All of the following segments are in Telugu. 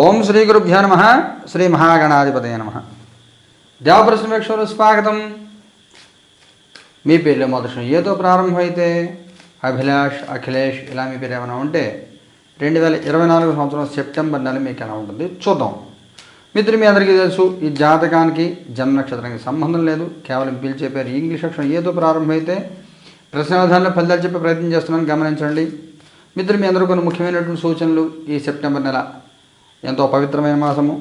ఓం శ్రీ గురుభ్యో నమ. శ్రీ మహాగణాధిపతయ నమ. దేవప్రశ్నవేక్షలు స్వాగతం. మీ పేర్లు మొదటి ఏతో ప్రారంభమైతే అభిలాష్ అఖిలేష్ ఇలా మీ పేరు ఏమైనా ఉంటే రెండు వేల ఇరవై నాలుగు సంవత్సరం సెప్టెంబర్ నెల మీకు ఎలా ఉంటుంది చూద్దాం. మిత్రులు మీ అందరికీ తెలుసు ఈ జాతకానికి జన్మ నక్షత్రానికి సంబంధం లేదు. కేవలం పిలిచే పేరు ఇంగ్లీష్ అక్షరం ఏదో ప్రారంభమైతే ప్రశ్నాధారంలో ఫలితాలు చెప్పే ప్రయత్నం చేస్తున్నాను గమనించండి. మిత్రులు మీ అందరూ కొన్ని ముఖ్యమైనటువంటి సూచనలు ఈ సెప్టెంబర్ నెల ఎంతో పవిత్రమైన మాసము.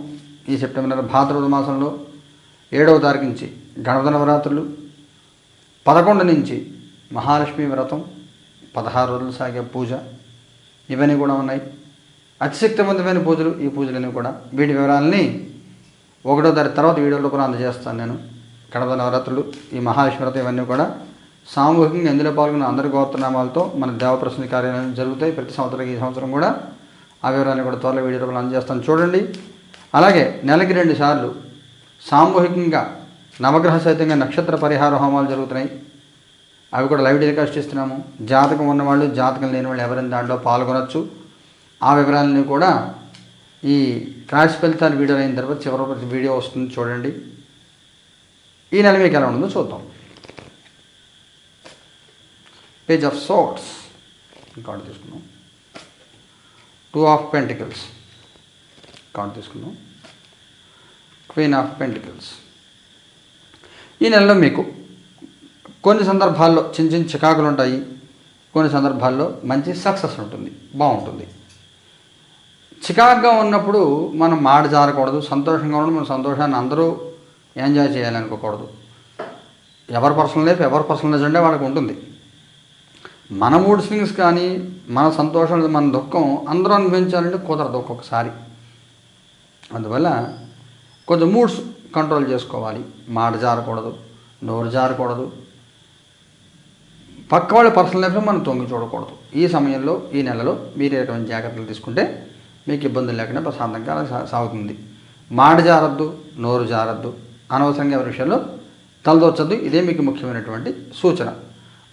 ఈ సెప్టెంబర్ భాద్రపద మాసంలో ఏడవ తారీఖు నుంచి గణపతి నవరాత్రులు పదకొండు నుంచి మహాలక్ష్మి వ్రతం పదహారు రోజులు సాగే పూజ ఇవన్నీ కూడా ఉన్నాయి. అతిశక్తివంతమైన పూజలు ఈ పూజలన్నీ కూడా. వీటి వివరాలని ఒకటో తారీఖు తర్వాత వీడియోలో కూడా అందజేస్తాను నేను. గణపతి నవరాత్రులు ఈ మహాలక్ష్మి వ్రతం ఇవన్నీ కూడా సామూహికంగా ఇందులో పాల్గొన్న అందరి గోత్రనామాలతో మన దేవప్రసన్న కార్యాలయం జరుగుతాయి. ప్రతి సంవత్సరం ఈ సంవత్సరం కూడా ఆ వివరాన్ని కూడా త్వరలో వీడియో రూపంలో అందజేస్తాను. చూడండి. అలాగే నెలకి రెండు సార్లు సామూహికంగా నవగ్రహ సహితంగా నక్షత్ర పరిహార హోమాలు జరుగుతున్నాయి. అవి కూడా లైవ్ టెలికాస్ట్ ఇస్తున్నాము జాతకం ఉన్నవాళ్ళు జాతకం లేని వాళ్ళు ఎవరైనా దాంట్లో పాల్గొనొచ్చు. ఆ వివరాలని కూడా ఈ క్రాష్ ఫలితాలు వీడియో అయిన తర్వాత చివరి వీడియో వస్తుంది చూడండి. ఈ నెల మీకు ఎలా ఉంటుందో చూద్దాం. పేజ్ ఆఫ్ సోట్స్ ఇంకా తీసుకున్నాం టూ ఆఫ్ పెంటికల్స్. కౌంట్ తీసుకున్నాం క్వీన్ ఆఫ్ పెంటికల్స్. ఈ నెలలో మీకు కొన్ని సందర్భాల్లో చిన్న చిన్న చికాకులు ఉంటాయి. కొన్ని సందర్భాల్లో మంచి సక్సెస్ ఉంటుంది. బాగుంటుంది. చికాకుగా ఉన్నప్పుడు మనం మాట జారకూడదు. సంతోషంగా ఉండడం మన సంతోషాన్ని అందరూ ఎంజాయ్ చేయాలనుకోకూడదు. ఎవరి పర్సనల్ లైఫ్ ఎవరి పర్సనల్ అంటే వాళ్ళకి ఉంటుంది. మన మూడ్ స్వింగ్స్ కానీ మన సంతోషం మన దుఃఖం అందరూ అనుభవించాలంటే కుదరదు ఒక్కొక్కసారి. అందువల్ల కొంచెం మూడ్స్ కంట్రోల్ చేసుకోవాలి. మాట జారకూడదు నోరు జారకూడదు. పక్క వాళ్ళ పర్సనల్ లైఫ్లో మనం తొంగి చూడకూడదు. ఈ సమయంలో ఈ నెలలో మీరు రకమైన జాగ్రత్తలు తీసుకుంటే మీకు ఇబ్బందులు లేకుండా ప్రశాంతంగా సాగుతుంది. మాట జారద్దు నోరు జారద్దు. అనవసరంగా ఎవరి విషయంలో తలదొచ్చద్దు ఇదే మీకు ముఖ్యమైనటువంటి సూచన.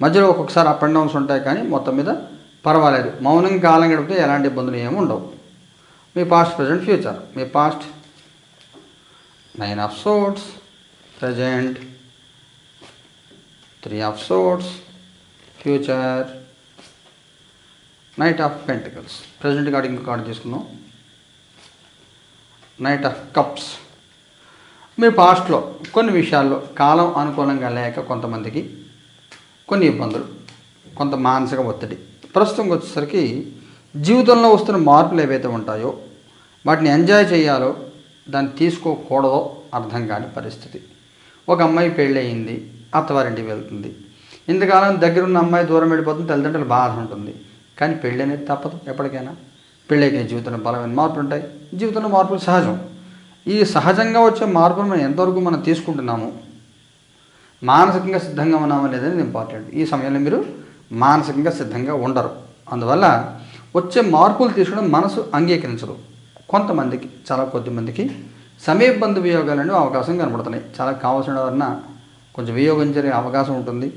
మధ్యలో ఒక్కొక్కసారి అప్ అండ్ డౌన్స్ ఉంటాయి కానీ మొత్తం మీద పర్వాలేదు. మౌనం కాలం గడిపితే ఎలాంటి ఇబ్బందులు ఏమి ఉండవు. మీ past present future me past nine of swords present three of swords future knight of pentacles present card ఇంకో కార్డు తీసుకుందాం. నైట్ ఆఫ్ కప్స్ మీ పాస్ట్లో కొన్ని విషయాల్లో కాలం అనుకూలంగా లేక కొంతమందికి కొన్ని ఇబ్బందులు కొంత మానసిక ఒత్తిడి. ప్రస్తుతం వచ్చేసరికి జీవితంలో వస్తున్న మార్పులు ఏవైతే ఉంటాయో వాటిని ఎంజాయ్ చేయాలో దాన్ని తీసుకోకూడదో అర్థం కాని పరిస్థితి. ఒక అమ్మాయి పెళ్ళయింది అత్తవారింటికి వెళ్తుంది. ఇంతకాలం దగ్గరున్న అమ్మాయి దూరం వెళ్ళిపోతుంది తల్లిదండ్రులు బాధ ఉంటుంది. కానీ పెళ్ళి అనేది తప్పదు ఎప్పటికైనా. పెళ్ళైతే జీవితంలో బలమైన మార్పులు ఉంటాయి. జీవితంలో మార్పులు సహజం. ఈ సహజంగా వచ్చే మార్పులు మనం ఎంతవరకు మనం తీసుకుంటున్నాము మానసికంగా సిద్ధంగా ఉన్నామా లేదనేది ఇంపార్టెంట్ ఈ సమయంలో మీరు మానసికంగా సిద్ధంగా ఉండరు. అందువల్ల వచ్చే మార్పులు తీసుకోవడం మనసు అంగీకరించదు. కొంతమందికి చాలా కొద్ది మందికి సమీప బంధు వియోగాలు అనేవి అవకాశం కనబడుతున్నాయి. చాలా కావాల్సిన వలన కొంచెం వియోగం జరిగే అవకాశం ఉంటుంది.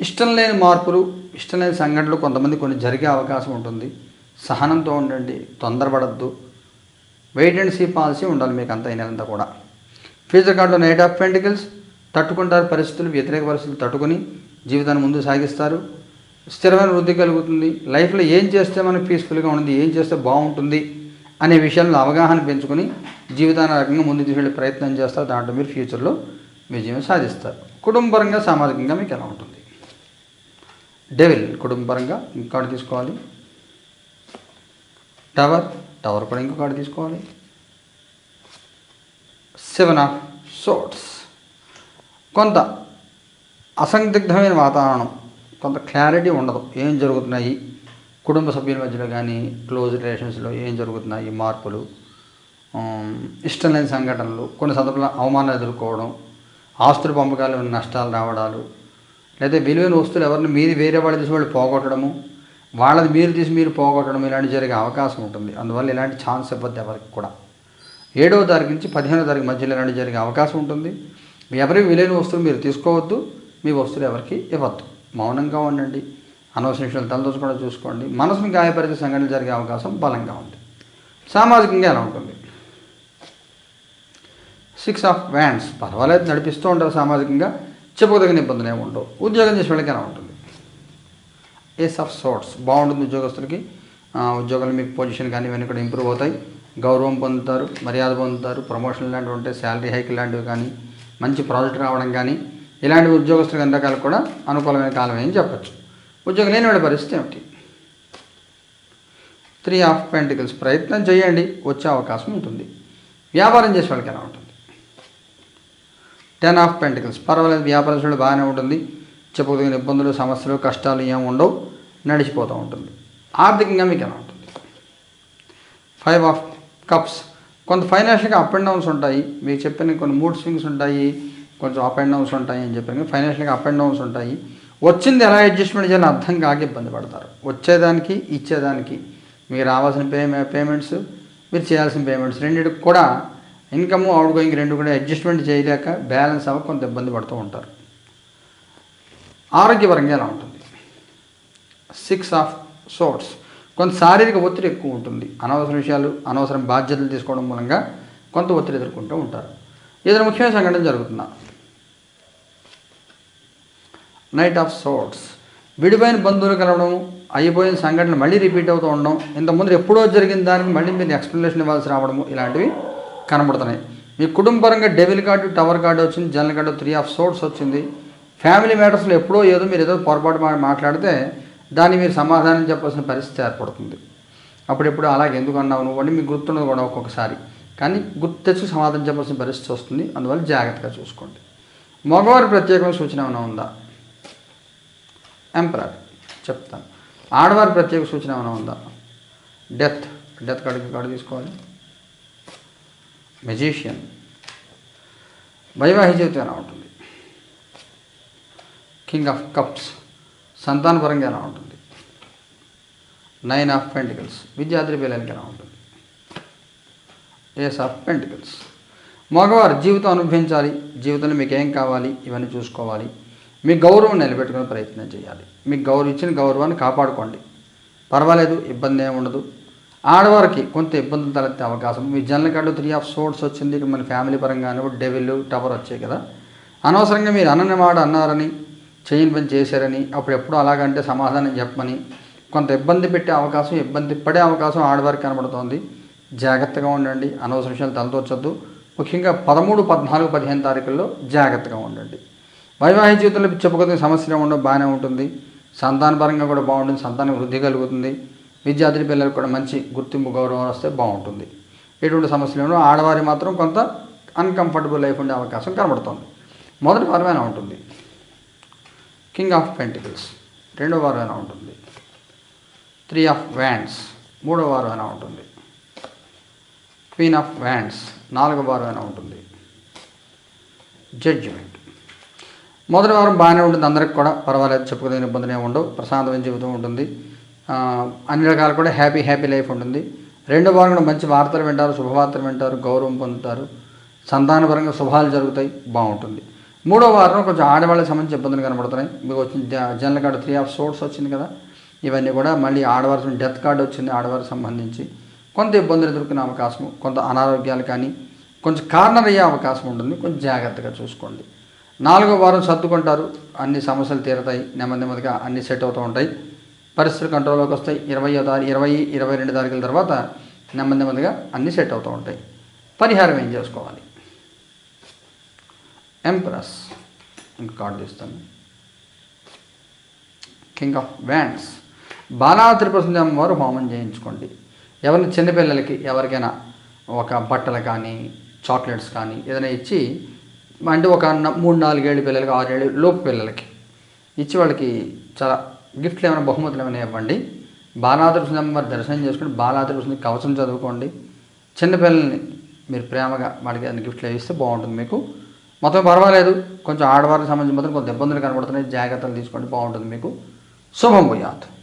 ఇష్టం లేని మార్పులు ఇష్టం లేని సంఘటనలు కొంతమంది కొన్ని జరిగే అవకాశం ఉంటుంది. సహనంతో ఉండండి తొందరపడద్దు. వెయిట్ అండ్ సీ పాలసీ ఉండాలి మీకు అంత అయినంత కూడా. ఫ్యూచర్ కార్డులో నైట్ ఆఫ్ పెంటికల్స్ తట్టుకుంటారు పరిస్థితులు వ్యతిరేక పరిస్థితులు తట్టుకొని జీవితాన్ని ముందు సాగిస్తారు. స్థిరమైన వృద్ధి కలుగుతుంది. లైఫ్లో ఏం చేస్తే మనకు పీస్ఫుల్గా ఉంటుంది ఏం చేస్తే బాగుంటుంది అనే విషయంలో అవగాహన పెంచుకొని జీవితాన్ని రకంగా ముందు తీసుకెళ్ళే ప్రయత్నం చేస్తారు. దాంట్లో మీరు ఫ్యూచర్లో విజయం సాధిస్తారు. కుటుంబపరంగా సామాజికంగా మీకు ఎలా ఉంటుంది? డెవిల్ కుటుంబపరంగా ఇంకోటి తీసుకోవాలి. టవర్ టవర్ కూడా ఇంకో కార్డు తీసుకోవాలి. Seven of swords. కొంత అసందిగ్ధమైన వాతావరణం కొంత క్లారిటీ ఉండదు. ఏం జరుగుతున్నాయి? కుటుంబ సభ్యుల మధ్యలో కానీ క్లోజ్ రిలేషన్స్లో ఏం జరుగుతున్నాయి? మార్పులు ఇష్టం లేని సంఘటనలు కొన్ని సందర్భాల్లో అవమానాలు ఎదుర్కోవడం ఆస్తుల పంపకాలు నష్టాలు రావడాలు లేదా విలువైన వస్తువులు ఎవరిని మీరు వేరే వాళ్ళు తీసి వాళ్ళు పోగొట్టడము వాళ్ళది మీరు తీసి మీరు పోగొట్టడం ఇలాంటి జరిగే అవకాశం ఉంటుంది. అందువల్ల ఇలాంటి ఛాన్స్ ఇవ్వద్దు ఎవరికి కూడా. ఏడవ తారీఖు నుంచి పదిహేనో తారీఖు మధ్యలో ఇలాంటి జరిగే అవకాశం ఉంటుంది. ఎవరి విలువైన వస్తువులు మీరు తీసుకోవద్దు మీ వస్తువులు ఎవరికి ఇవ్వద్దు. మౌనంగా ఉండండి. అనవసర విషయాలు తలదోచుకోవడం చూసుకోండి. మనసుని గాయపరిచే సంఘటనలు జరిగే అవకాశం బలంగా ఉంది. సామాజికంగా ఎలా ఉంటుంది? సిక్స్ ఆఫ్ వ్యాండ్స్ పర్వాలేదు నడిపిస్తూ ఉంటారు సామాజికంగా. చెప్పుకోదగిన ఇబ్బందులు ఏమి ఉండవు. ఉద్యోగం చేసే వాళ్ళకి ఎలా ఉంటుంది? ఏస్ ఆఫ్ సోర్ట్స్ బాగుంటుంది ఉద్యోగస్తులకి. ఉద్యోగాలు మీకు పొజిషన్ కానీ ఇవన్నీ కూడా ఇంప్రూవ్ అవుతాయి. గౌరవం పొందుతారు మర్యాద పొందుతారు. ప్రమోషన్ లాంటివి ఉంటాయి శాలరీ హైక్ లాంటివి కానీ మంచి ప్రాజెక్ట్ రావడం కానీ ఇలాంటి ఉద్యోగస్తులకు అన్ని కూడా అనుకూలమైన కాలం అని చెప్పచ్చు. ఉద్యోగం లేని వాళ్ళ పరిస్థితి ఏమిటి? త్రీ ఆఫ్ పెంటికల్స్ ప్రయత్నం చేయండి వచ్చే అవకాశం ఉంటుంది. వ్యాపారం చేసే వాళ్ళకి ఎలా ఉంటుంది? టెన్ ఆఫ్ పెంటికల్స్ పర్వాలేదు వ్యాపారం చేసే బాగానే ఉంటుంది. చెప్పుకోదగిన ఇబ్బందులు సమస్యలు కష్టాలు ఏమి ఉండవు. నడిచిపోతూ ఉంటుంది. ఆర్థికంగా మీకు ఎలా ఉంటుంది? ఫైవ్ ఆఫ్ కప్స్ కొంత ఫైనాన్షియల్గా అప్ అండ్ డౌన్స్ ఉంటాయి. మీకు చెప్పిన కొన్ని మూడ్ స్వింగ్స్ ఉంటాయి. కొంచెం అప్ అండ్ డౌన్స్ ఉంటాయి అని చెప్పాను ఫైనాన్షియల్గా అప్ అండ్ డౌన్స్ ఉంటాయి. వచ్చింది ఎలా అడ్జస్ట్మెంట్ చేయాలని అర్థం కాక ఇబ్బంది పడతారు. వచ్చేదానికి ఇచ్చేదానికి మీకు రావాల్సిన పే పేమెంట్స్ మీరు చేయాల్సిన పేమెంట్స్ రెండింటికి కూడా ఇన్కమ్ అవుట్ గోయింగ్ రెండు కూడా అడ్జస్ట్మెంట్ చేయలేక బ్యాలెన్స్ అవ్వ కొంత ఇబ్బంది పడుతూ ఉంటారు. ఆరోగ్యపరంగా ఎలా ఉంటుంది? సిక్స్ ఆఫ్ సోర్ట్స్ కొంత శారీరక ఒత్తిడి ఎక్కువ ఉంటుంది. అనవసర విషయాలు అనవసరం బాధ్యతలు తీసుకోవడం మూలంగా కొంత ఒత్తిడి ఎదుర్కొంటూ ఉంటారు. ఏదైనా ముఖ్యమైన సంఘటన జరుగుతుందా నైట్ ఆఫ్ సోట్స్ విడిపోయిన బంధువులు కలవడం అయిపోయిన సంఘటనలు మళ్ళీ రిపీట్ అవుతూ ఉండడం ఇంతకుముందు ఎప్పుడో జరిగిన దానికి మళ్ళీ మీరు ఎక్స్ప్లెనేషన్ ఇవ్వాల్సి రావడము ఇలాంటివి కనబడుతున్నాయి. మీ కుటుంబపరంగా డెవిల్ కార్డు టవర్ కార్డు వచ్చింది general card three of swords వచ్చింది. ఫ్యామిలీ మ్యాటర్స్లో ఎప్పుడో ఏదో మీరు ఏదో పొరపాటు మాట్లాడితే దాన్ని మీరు సమాధానం చెప్పాల్సిన పరిస్థితి ఏర్పడుతుంది. అప్పుడెప్పుడు అలాగే ఎందుకు అన్నావు నువ్వు అని మీకు గుర్తున్నది కూడా ఒక్కొక్కసారి. కానీ గుర్తు సమాధానం చెప్పాల్సిన పరిస్థితి వస్తుంది. అందువల్ల జాగ్రత్తగా చూసుకోండి. మగవారి ప్రత్యేకమైన సూచన ఏమైనా ఉందా? ఎంపరర్ చెప్తాను. ఆడవారి ప్రత్యేక సూచన ఏమైనా ఉందా? డెత్ డెత్ కార్డు కార్డు తీసుకోవాలి. మెజీషియన్ వైవాహిక జీవితం ఎలా ఉంటుంది? కింగ్ ఆఫ్ కప్స్ సంతానపరంగా ఎలా ఉంటుంది? నైన్ ఆఫ్ పెంటికల్స్ విద్యార్థి పిల్లలకి ఎలా ఉంటుంది? ఏస్ ఆఫ్ పెంటికల్స్ మగవారు జీవితం అనుభవించాలి జీవితంలో మీకు ఏం కావాలి ఇవన్నీ చూసుకోవాలి. మీ గౌరవం నిలబెట్టుకునే ప్రయత్నం చేయాలి. మీకు గౌరవం ఇచ్చిన గౌరవాన్ని కాపాడుకోండి. పర్వాలేదు ఇబ్బంది ఏమి ఉండదు. ఆడవారికి కొంత ఇబ్బందులు తలెత్తే అవకాశం. మీ general card three of swords వచ్చింది. మన ఫ్యామిలీ పరంగా డెవిల్ టవర్ వచ్చాయి కదా. అనవసరంగా మీరు అన్నని మాట అన్నారని చేయని పని చేశారని అప్పుడెప్పుడు అలాగంటే సమాధానం చెప్పమని కొంత ఇబ్బంది పెట్టే అవకాశం ఇబ్బంది పడే అవకాశం ఆడవారికి కనబడుతోంది. జాగ్రత్తగా ఉండండి. అనవసర విషయాలు తలదోచొద్దు ముఖ్యంగా పదమూడు పద్నాలుగు పదిహేను తారీఖుల్లో జాగ్రత్తగా ఉండండి. వైవాహిక జీవితంలో చెప్పుకోదగిన సమస్యలు ఉండవు బాగానే ఉంటుంది. సంతానపరంగా కూడా బాగుంటుంది. సంతానం వృద్ధి కలుగుతుంది. విద్యార్థి పిల్లలకు కూడా మంచి గుర్తింపు గౌరవం వస్తే బాగుంటుంది. ఎటువంటి సమస్యలు ఆడవారి మాత్రం కొంత అన్కంఫర్టబుల్ లైఫ్ ఉండే అవకాశం కనబడుతుంది. మొదటి పరమైన ఉంటుంది? కింగ్ ఆఫ్ పెంటికల్స్ రెండో వారమైనా ఉంటుంది? త్రీ ఆఫ్ వ్యాండ్స్ మూడో వారమైనా ఉంటుంది? క్వీన్ ఆఫ్ వ్యాండ్స్ నాలుగో వారమైనా ఉంటుంది? జడ్జిమెంట్ మొదటి వారం బాగానే ఉంటుంది. అందరికి కూడా పర్వాలేదు. చెప్పుకోదగిన ఇబ్బందులు ఉండవు. ప్రశాంతమైన జీవితం ఉంటుంది. అన్ని రకాలు కూడా హ్యాపీ హ్యాపీ లైఫ్ ఉంటుంది. రెండో వారం కూడా మంచి వార్తలు వింటారు. శుభవార్తలు వింటారు. గౌరవం పొందుతారు. సంతానపరంగా శుభాలు జరుగుతాయి. బాగుంటుంది. మూడో వారం కొంచెం ఆడవాళ్ళకి సంబంధించి ఇబ్బందులు కనబడుతున్నాయి. మీకు వచ్చిన general card three of swords వచ్చింది కదా ఇవన్నీ కూడా మళ్ళీ ఆడవారి డెత్ కార్డు వచ్చింది ఆడవారికి సంబంధించి. కొంత ఇబ్బందులు ఎదుర్కొనే అవకాశం కొంత అనారోగ్యాలు కానీ కొంచెం కార్నర్ అయ్యే అవకాశం ఉంటుంది. కొంచెం జాగ్రత్తగా చూసుకోండి. నాలుగో వారం సర్దుకుంటారు. అన్ని సమస్యలు తీరతాయి. నెమ్మది నెమ్మదిగా అన్ని సెట్ అవుతూ ఉంటాయి. పరిస్థితులు కంట్రోల్లోకి వస్తాయి. ఇరవయో తారీఖు ఇరవై ఇరవై రెండు తారీఖుల తర్వాత నెమ్మది నెమ్మదిగా అన్ని సెట్ అవుతూ ఉంటాయి. పరిహారం ఏం చేసుకోవాలి? ఎంప్రస్ ఇంకా కార్డు తీస్తాను. King of wands Bala Tripura వారు హోమం చేయించుకోండి. ఎవరిని చిన్నపిల్లలకి ఎవరికైనా ఒక బట్టలు కానీ చాక్లెట్స్ కానీ ఏదైనా ఇచ్చి అంటే ఒక మూడు నాలుగేళ్ళు పిల్లలకి ఆరేళ్ళు లోపు పిల్లలకి ఇచ్చి వాళ్ళకి చాలా గిఫ్ట్లు ఏమైనా బహుమతులు ఏమైనా ఇవ్వండి. బాలాదృష్ణ వారి దర్శనం చేసుకుని బాలాదృష్ణ కవచం చదువుకోండి. చిన్నపిల్లల్ని మీరు ప్రేమగా వాళ్ళకి ఏదైనా గిఫ్ట్లు ఇస్తే బాగుంటుంది మీకు. మొత్తం పర్వాలేదు. కొంచెం ఆడవారికి సంబంధించి మాత్రం కొంత ఇబ్బందులు కనబడుతున్నాయి. జాగ్రత్తలు తీసుకోండి. బాగుంటుంది మీకు. శుభం భూయాత్.